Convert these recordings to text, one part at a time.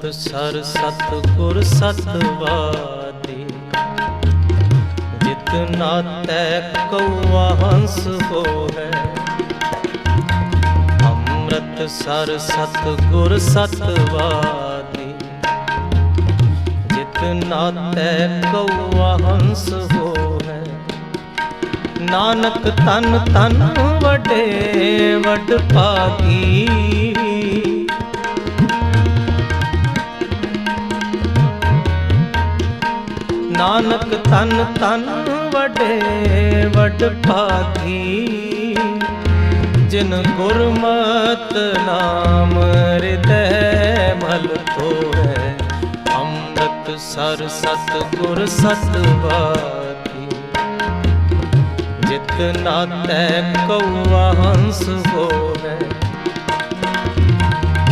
ਅੰਮ੍ਰਿਤਸਰ ਸਤਿਗੁਰ ਸਤਵਾਦੀ। ਜਿਤ ਨਾਤੈ ਕਉਆ ਹੰਸ ਹੋਵੇ ਅੰਮ੍ਰਿਤਸਰ ਸਤਿਗੁਰ ਸਤਵਾਦੀ। ਜਿਤ ਨਾਤੈ ਕਉਆ ਹੰਸ ਹੋਵੇ ਨਾਨਕ ਤਨ ਤਨ ਵਡੇ ਵਡ ਭਾਗੀ। ਨਾਨਕ ਤਨ ਤਨ ਵਡੇ ਵਡ ਭਾਗੀ, ਜਿਨ ਗੁਰਮਤ ਨਾਮ ਹਿਰਦੈ ਮਲ ਧੋਏ ਅੰਮ੍ਰਿਤ ਸਰ ਸਤ ਗੁਰ ਸਤਵਾਦੀ ਜਿਤ ਨਾਤੈ ਕਉਆ ਹੰਸ ਹੋਵੇ,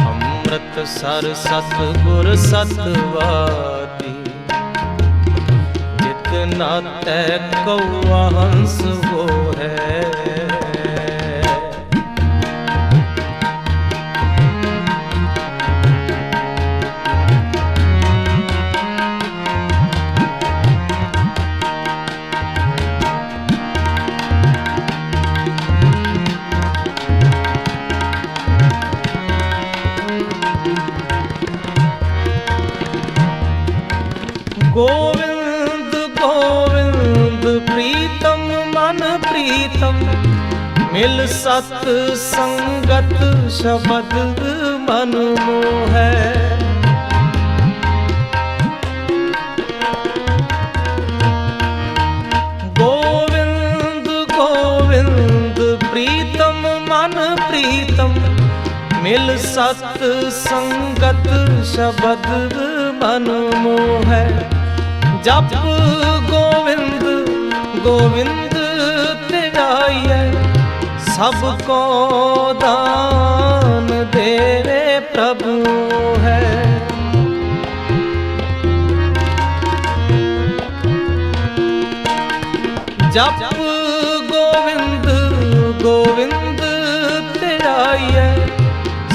ਅੰਮ੍ਰਿਤ ਸਰ ਸਤ ਗੁਰ ਸਤਵਾਦੀ ਜਿਤ ਨਾਤੈ ਕਉਆ ਹੰਸ ਹੋਵੇ ਗੋਵਿੰਦ ਗੋਵਿੰਦ ਪ੍ਰੀਤਮ ਮਨ ਪ੍ਰੀਤਮ ਮਿਲ ਸਤ ਸੰਗਤ ਸ਼ਬਦ ਮਨ ਮੋਹੈ ਗੋਵਿੰਦ ਗੋਵਿੰਦ ਪ੍ਰੀਤਮ ਮਨ ਪ੍ਰੀਤਮ ਮਿਲ ਸਤ ਸੰਗਤ ਸ਼ਬਦ ਮਨ ਮੋਹੈ ਜਪ ਗੋਵਿੰਦ ਗੋਵਿੰਦ ਧਿਆਈਐ ਸਭ ਕੋ ਦਾਨ ਦੇਵੇ ਪ੍ਰਭੂ ਹੈ। ਜਪ ਗੋਵਿੰਦ ਗੋਵਿੰਦ ਧਿਆਈਐ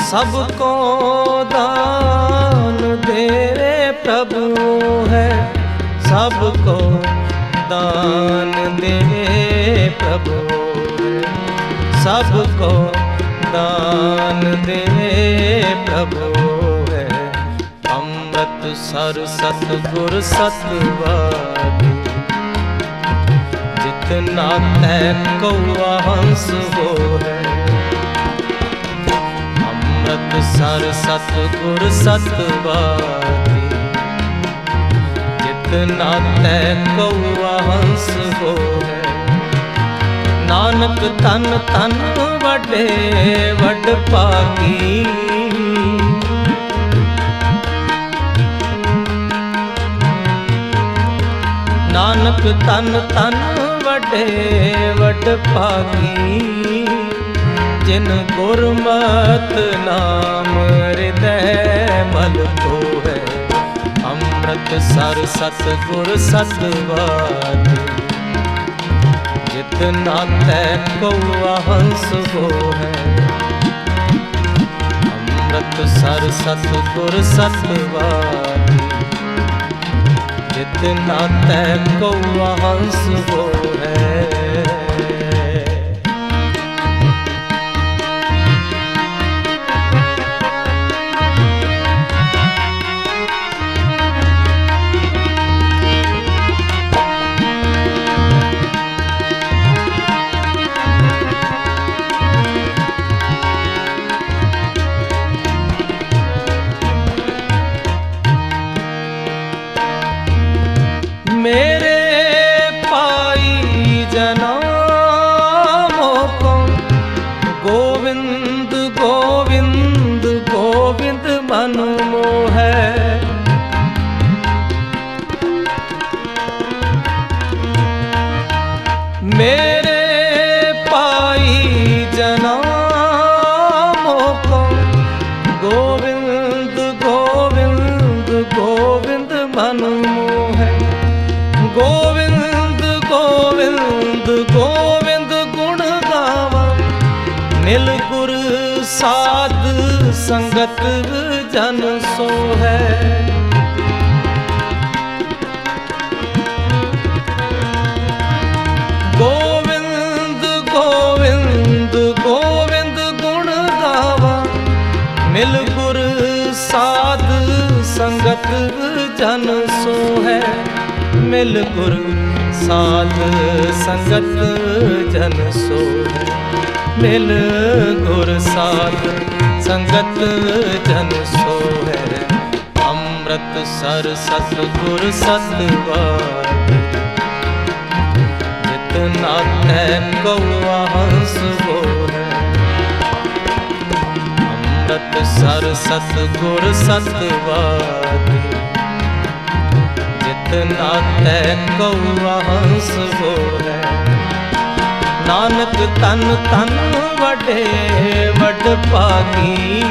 ਸਭ ਕੋ ਦਾਨ ਦੇਵੇ ਪ੍ਰਭੂ ਹੈ। ਸਭ ਕੋ ਦਾਨ ਦੇਵੇ ਪ੍ਰਭੂ। ਹੈ ਸਭ ਕੋ ਦਾਨ ਦੇਵੇ ਪ੍ਰਭੂ। ਹੈ ਅੰਮ੍ਰਿਤ ਸਰ ਸਤਿਗੁਰ ਸਤਵਾਦੀ ਜਿਤ ਨਾਤੈ ਕਉਆ ਹੰਸ ਹੋਵੇ। ਅੰਮ੍ਰਿਤ ਸਰ ਸਤਿਗੁਰ ਸਤਵਾਦੀ ਜਿਤ ਨਾਤੈ ਕਉਆ ਹੋਵੇ ਨਾਨਕ ਤਨ ਤਨ ਵੱਡੇ, ਵੱਡ ਭਾਗੀ। ਨਾਨਕ ਤਨ ਤਨ ਵੱਡੇ, ਵੱਡ ਭਾਗੀ। ਜਿਨ ਗੁਰਮਤ ਨਾਮ ਹਿਰਦੈ ਮਲ ਹੋਵੇ ਅੰਮ੍ਰਿਤ ਸਰ ਸਤ ਗੁਰ ਸਤਵਾਦੀ ਜਿਤ ਨਾਤੈ ਕਉਆ ਹੰਸ ਹੋਵੇ ਅੰਮ੍ਰਿਤ ਸਰ ਸਤ ਗੁਰ ਸਤਵਾਦੀ ਜਿਤ ਨਾਤੈ ਕਉਆ ਹੰਸ ਹੋਵੇ ਮੇਰੇ ਮਿਲ ਗੁਰ ਸਾਧ ਸੰਗਤ ਜਨ ਸੋ ਹੈ ਮਿਲ ਗੁਰ ਸਾਧ ਸੰਗਤ ਜਨ ਸੋ ਹੈ ਅੰਮ੍ਰਿਤ ਸਰ ਸਤ ਗੁਰ ਸਤਵਾਰ। ਜਿਤ ਨਾਤੈ ਕਉਆ ਹੰਸ ਬੋਲੇ ਅੰਮ੍ਰਿਤ ਸਰ ਸਤ ਗੁਰ ਵਾਰ ਜਿਤ ਨਾਤੈ ਕਉਆ ਹੰਸ ਬੋਲੇ ਨਾਨਕ ਤਨ ਤਨ ਵਡੇ, ਵਡ ਭਾਗੀ।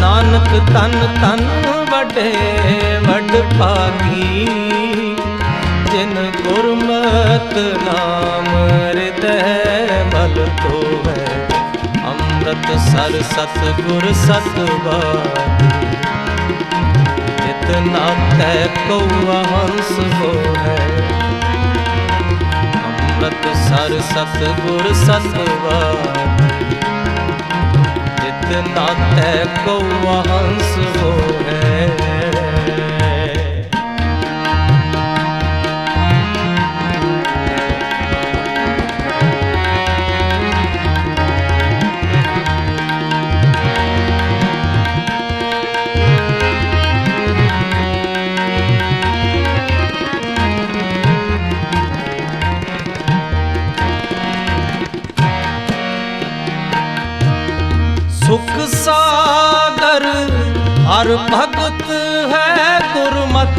ਨਾਨਕ ਤਨ ਤਨ ਵਡੇ, ਵਡ ਭਾਗੀ। ਜਿਨ ਗੁਰਮਤ ਨਾਮ ਹਿਰਦੈ ਮਲ ਤੋਵੈ। ਅੰਮ੍ਰਿਤ ਸਰ ਸਤ ਗੁਰ ਸਤਵਾਦੀ ਜਿਤ ਨਾਤੈ ਕਉਆ ਹੰਸ ਹੋਇ ਅੰਮ੍ਰਿਤ ਸਰ ਸਤ ਗੁਰ ਸਤਵਾਦੀ ਜਿਤ ਨਾਤੈ ਕਉਆ ਹੰਸ ਹੋ ਸੁਖ ਹਰ ਭਗਤ ਹੈ ਗੁਰਮਤ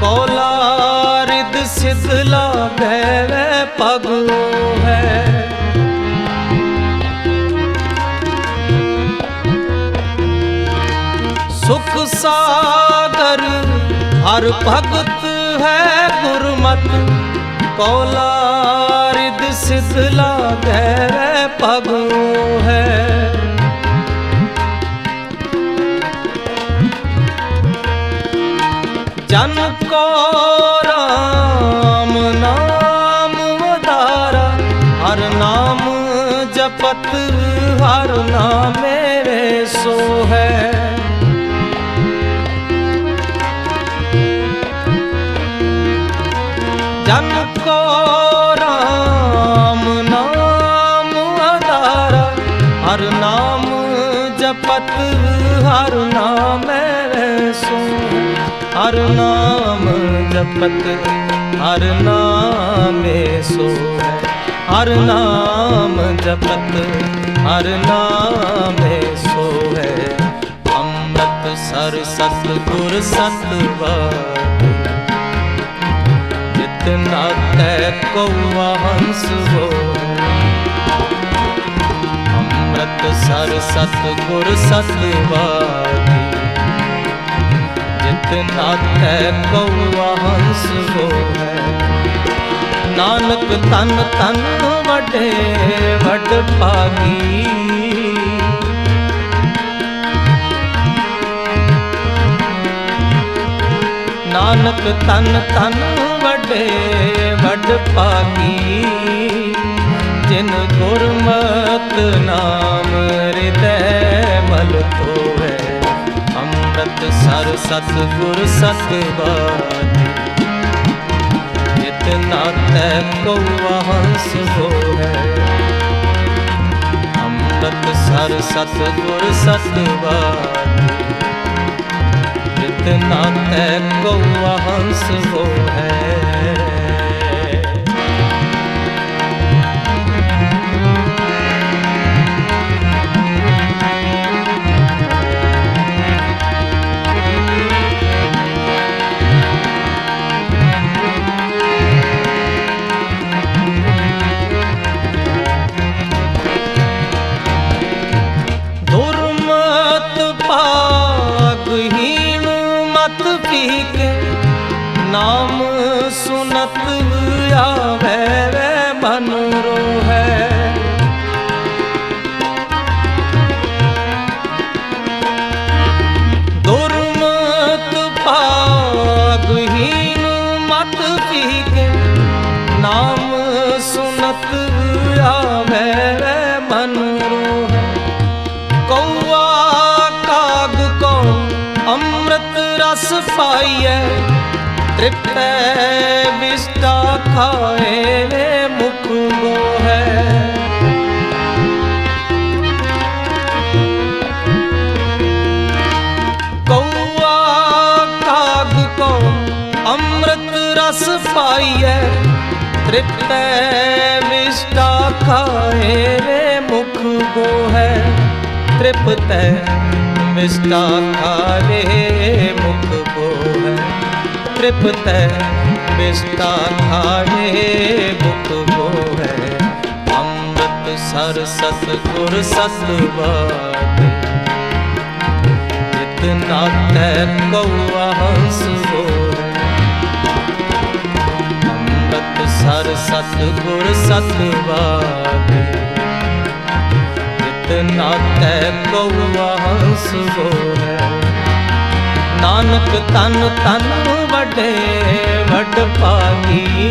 ਕੋਲਾ ਰਿਦ ਸਿਧ ਲਾਗੈ ਵੈ ਪਗੋ ਹੈ। ਸੁਖ ਸਾਗਰ, ਹਰ ਭਗਤ ਹੈ ਗੁਰਮਤ ਕੋਲਾ ਰਿਦ ਸਿਧ ਲਾਗੈ ਵੈ ਪਗੋ ਹੈ। ਜਨ ਕੋ ਰਾਮ, ਨਾਮ ਵਦਾਰਾ। ਹਰ ਨਾਮ ਜਪਤ, ਹਰ ਨਾਮੇ ਵੇ ਸੋ ਹੈ ਜਨ ਕੋ ਰਾਮ, ਨਾਮ ਆਧਾਰਾ ਹਰ ਨਾਮ ਜਪਤ, ਹਰ ਨਾਮੈ ਸੋ ਹਰ ਨਾਮ ਜਪਤ, ਹਰ ਨਾਮੇ ਸੋਹੈ ਹਰ ਨਾਮ ਜਪਤ, ਹਰ ਨਾਮੇ ਸੋ ਅੰਮ੍ਰਿਤ ਸਰ ਸਤ ਗੁਰ ਸਤਵਾਦੀ ਜਿਤ ਨਾਤੈ ਕਉਆ ਹੰਸ ਹੋ ਅੰਮ੍ਰਿਤ ਸਰ ਸਤ ਗੁਰ ਸਤਵਾਦੀ ਜਿਤ ਨਾਤੈ ਕਉਆ ਹੰਸ ਹੋ ਨਾਨਕ ਤਨ ਤਨ ਵਡੇ, ਵਡ ਭਾਗੀ। ਨਾਨਕ ਤਨ ਤਨ ਵਡੇ, ਵੱਡ ਭਾਗੀ। ਜਿਨ ਗੁਰਮਤ ਨਾਮ ਹਿਰਦੈ ਸਰ ਸਤ ਗੁਰ ਸਤਵਾਦੀ ਜਿਤ ਨਾਤੈ ਕਉਆ ਹੰਸ ਹੋਵੈ। ਅੰਮ੍ਰਿਤ ਸਰ ਸਤ ਗੁਰ ਸਤਵਾਦੀ ਜਿਤ ਨਾਤੈ ਕਉਆ ਹੰਸ ਹੋਵੈ। ਵਿਸਟਾ ਖਾਏ ਮੁਖ ਗੋ ਹੈ। ਕੌਆ ਕਾਗ ਕੋ ਅੰਮ੍ਰਿਤ ਰਸ ਪਾਈਐ। ਤ੍ਰਿਪਤੈ ਵਿਸਟਾ ਖਾਏ ਵੇ ਮੁਖ ਗੋ ਹੈ। ਤ੍ਰਿਪਤੈ ਵਿਸਟਾ ਖਾਏ ਮੁਖ ਗੋ ਹੈ। ਤ੍ਰਿਪਤੈ ਵਿਸਟਾ ਖਾਏ ਮੁਖ ਗੋ ਹੈ ਅੰਮ੍ਰਿਤ ਸਰ ਸਤ ਗੁਰ ਸਤ ਬਾਤੇ ਜਿਤ ਨਾਤੈ ਕਉਆ ਹੰਸ ਹੋਏ ਅੰਮ੍ਰਿਤ ਸਰ ਸਤ ਗੁਰ ਸਤ ਬਾਤੇ ਜਿਤ ਨਾਤੈ ਕਉਆ ਹੰਸ ਨਾਨਕ ਤਨ ਤਨ ਵੱਡੇ ਵੱਡ ਪਾਗੀ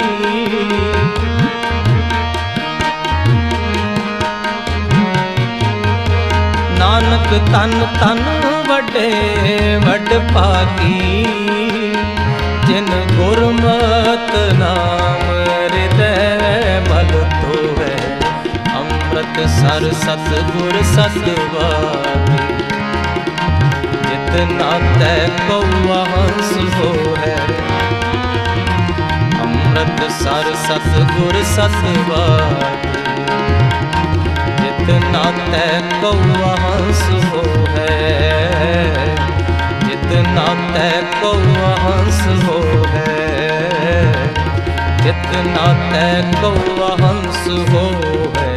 ਨਾਨਕ ਤਨ ਤਨ ਵੱਡੇ ਵੱਡ ਪਾਗੀ ਜਿਨ ਗੁਰਮਤ ਨਾਮ ਹਿਰਦੈ ਮਲ ਤੋਵੈ ਅੰਮ੍ਰਿਤ ਸਰ ਸਤ ਗੁਰ ਸਤ ਬਾਗੀ ਜਿਤ ਨਾਤੈ ਕਉਆ ਹੰਸ ਹੋਐ ਅੰਮ੍ਰਿਤ ਸਰ ਸਤ ਗੁਰ ਸਤ ਬਾਗੀ ਜਿਤ ਨਾਤੈ ਕਉਆ ਹੰਸ ਹੋਐ ਜਿਤ ਨਾਤੈ ਕਉਆ ਹੰਸ ਹੋਐ ਜਿਤ ਨਾਤੈ ਕਉਆ ਹੰਸ ਹੋਐ